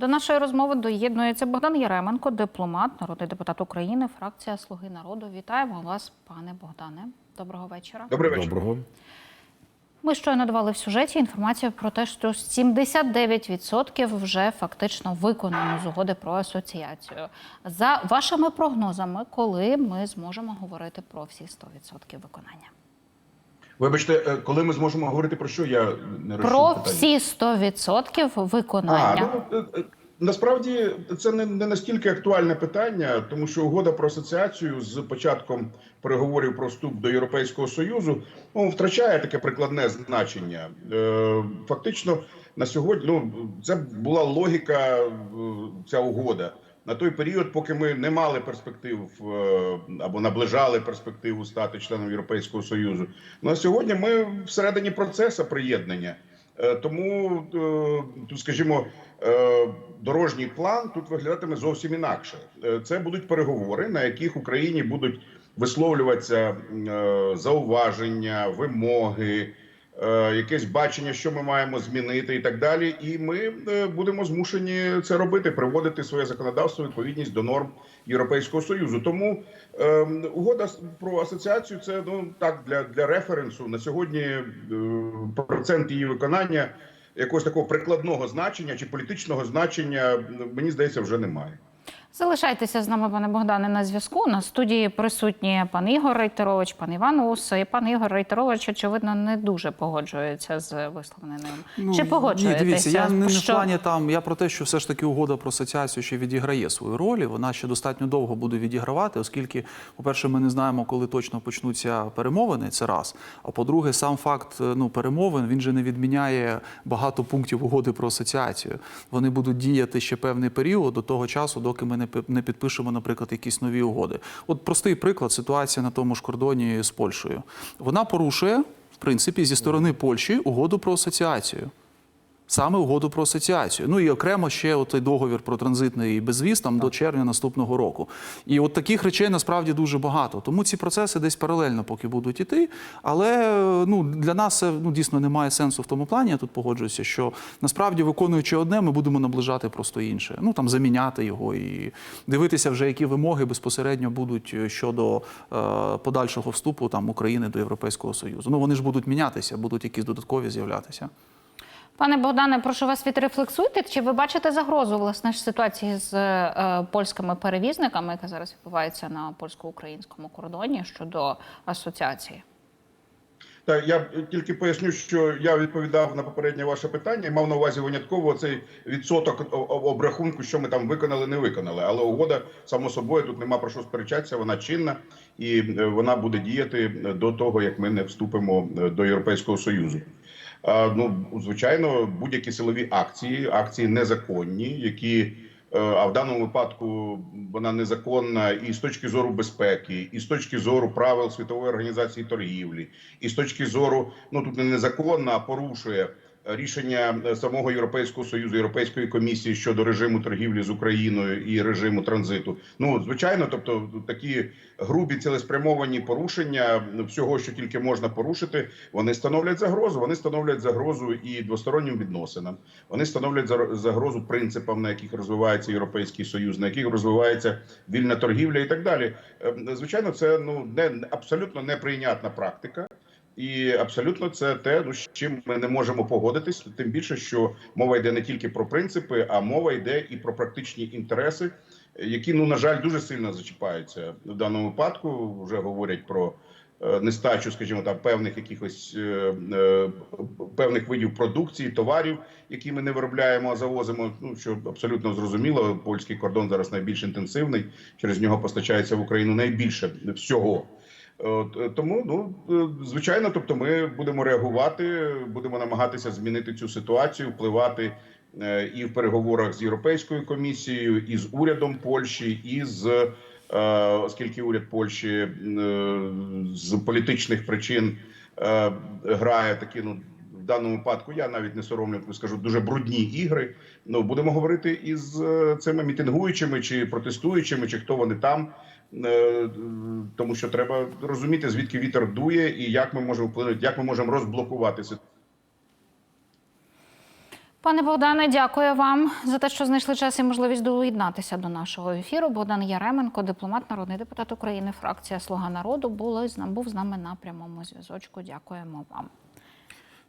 До нашої розмови доєднується Богдан Яременко, дипломат, народний депутат України, фракція Слуги народу. Вітаємо вас, пане Богдане. Доброго вечора. Добрий вечір. Доброго. Ми щойно давали в сюжеті інформацію про те, що 79% вже фактично виконано з угоди про асоціацію. За вашими прогнозами, коли ми зможемо говорити про всі 100% виконання? Вибачте, е, коли ми зможемо говорити про що? Я не розчув Про питання. всі 100% А, виконання. ну, е, е, насправді це не, не настільки актуальне питання, тому що угода про асоціацію з початком переговорів про вступ до Європейського Союзу ну, втрачає таке прикладне значення. Е, фактично, на сьогодні ну, це була логіка ця угода. На той період, поки ми не мали перспектив е, або наближали перспективу стати членом Європейського Союзу. Ну а сьогодні ми всередині процесу приєднання. Е, Тому е, скажімо, дорожній план тут виглядатиме зовсім інакше. Це будуть переговори, на яких Україні будуть висловлюватися зауваження, вимоги, якесь бачення, що ми маємо змінити, і так далі. І ми е, будемо змушені це робити, приводити своє законодавство відповідність до норм Європейського союзу. Тому е, угода про асоціацію це ну так для, для референсу на сьогодні е, процент її виконання якогось такого прикладного значення чи політичного значення мені здається вже немає. Залишайтеся з нами, пане Богдане, на зв'язку. На студії присутні пан Ігор Рейтерович, пан Іван Ус. І пан Ігор Рейтерович, очевидно, не дуже погоджується з висловленим. Чи погоджуєтеся? Ну, Ні, дивіться, я не, не в плані там. Я про те, що все ж таки угода про асоціацію ще відіграє свою роль. Вона ще достатньо довго буде відігравати, оскільки, по-перше, ми не знаємо, коли точно почнуться перемовини. Це раз. А по-друге, сам факт е, ну, перемовин він же не відміняє багато пунктів угоди про асоціацію. Вони будуть діяти ще певний період до того часу, доки ми не не підпишемо, наприклад, якісь нові угоди. От простий приклад ситуація на тому ж кордоні з Польщею. Вона порушує, в принципі, зі сторони Польщі угоду про асоціацію. Саме угоду про асоціацію. Ну і окремо ще той договір про транзитний безвіз там до червня наступного року. І от таких речей насправді дуже багато. Тому ці процеси десь паралельно поки будуть іти. Але ну для нас це ну дійсно немає сенсу в тому плані. Я тут погоджуюся, що насправді виконуючи одне, ми будемо наближати просто інше. Ну там заміняти його і дивитися вже, які вимоги безпосередньо будуть щодо е, подальшого вступу там України до Європейського Союзу. Ну вони ж будуть мінятися, будуть якісь додаткові з'являтися. Пане Богдане, прошу вас відрефлексуйте. Чи ви бачите загрозу власне ситуації з е, польськими перевізниками, яка зараз відбувається на польсько-українському кордоні щодо асоціації? Так, я тільки поясню, що я відповідав на попереднє ваше питання і мав на увазі винятково цей відсоток обрахунку, що ми там виконали, не виконали. Але угода, само собою, тут нема про що сперечатися, вона чинна і е, вона буде діяти до того, як ми не вступимо е, до Європейського Союзу. Ну, звичайно, будь-які силові акції, акції незаконні, які е, а в даному випадку вона незаконна і з точки зору безпеки, і з точки зору правил світової організації торгівлі, і з точки зору ну тут не незаконна, а порушує рішення е, самого Європейського союзу, Європейської комісії щодо режиму торгівлі з Україною і режиму транзиту. Ну звичайно, тобто такі грубі цілеспрямовані порушення всього, що тільки можна порушити, вони становлять загрозу. Вони становлять загрозу і двостороннім відносинам. Вони становлять за- загрозу принципам, на яких розвивається європейський союз, на яких розвивається вільна торгівля і так далі. Е, Звичайно, це ну не абсолютно неприйнятна практика. І абсолютно це те, ну, з чим ми не можемо погодитись. Тим більше, що мова йде не тільки про принципи, а мова йде і про практичні інтереси, які ну на жаль дуже сильно зачіпаються в даному випадку. Вже говорять про е, нестачу, скажімо там, певних якихось е, е, певних видів продукції, товарів, які ми не виробляємо, а завозимо. Ну що абсолютно зрозуміло, польський кордон зараз найбільш інтенсивний. Через нього постачається в Україну найбільше всього. Е, тому, ну е, звичайно, тобто, ми будемо реагувати, будемо намагатися змінити цю ситуацію, впливати е, і в переговорах з європейською комісією, і з урядом Польщі, і з оскільки уряд Польщі з політичних причин грає такі, ну в даному випадку я навіть не соромлю, скажу дуже брудні ігри. Ну будемо говорити із цими мітингуючими чи протестуючими, чи хто вони там. Е, Тому що треба розуміти, звідки вітер дує, і як ми можемо вплинути, як ми можемо розблокувати ситуацію. Пане Богдане, дякую вам за те, що знайшли час і можливість доєднатися до нашого ефіру. Богдан Яременко, дипломат, народний депутат України, фракція Слуга народу, були з нам був з нами на прямому зв'язочку. Дякуємо вам.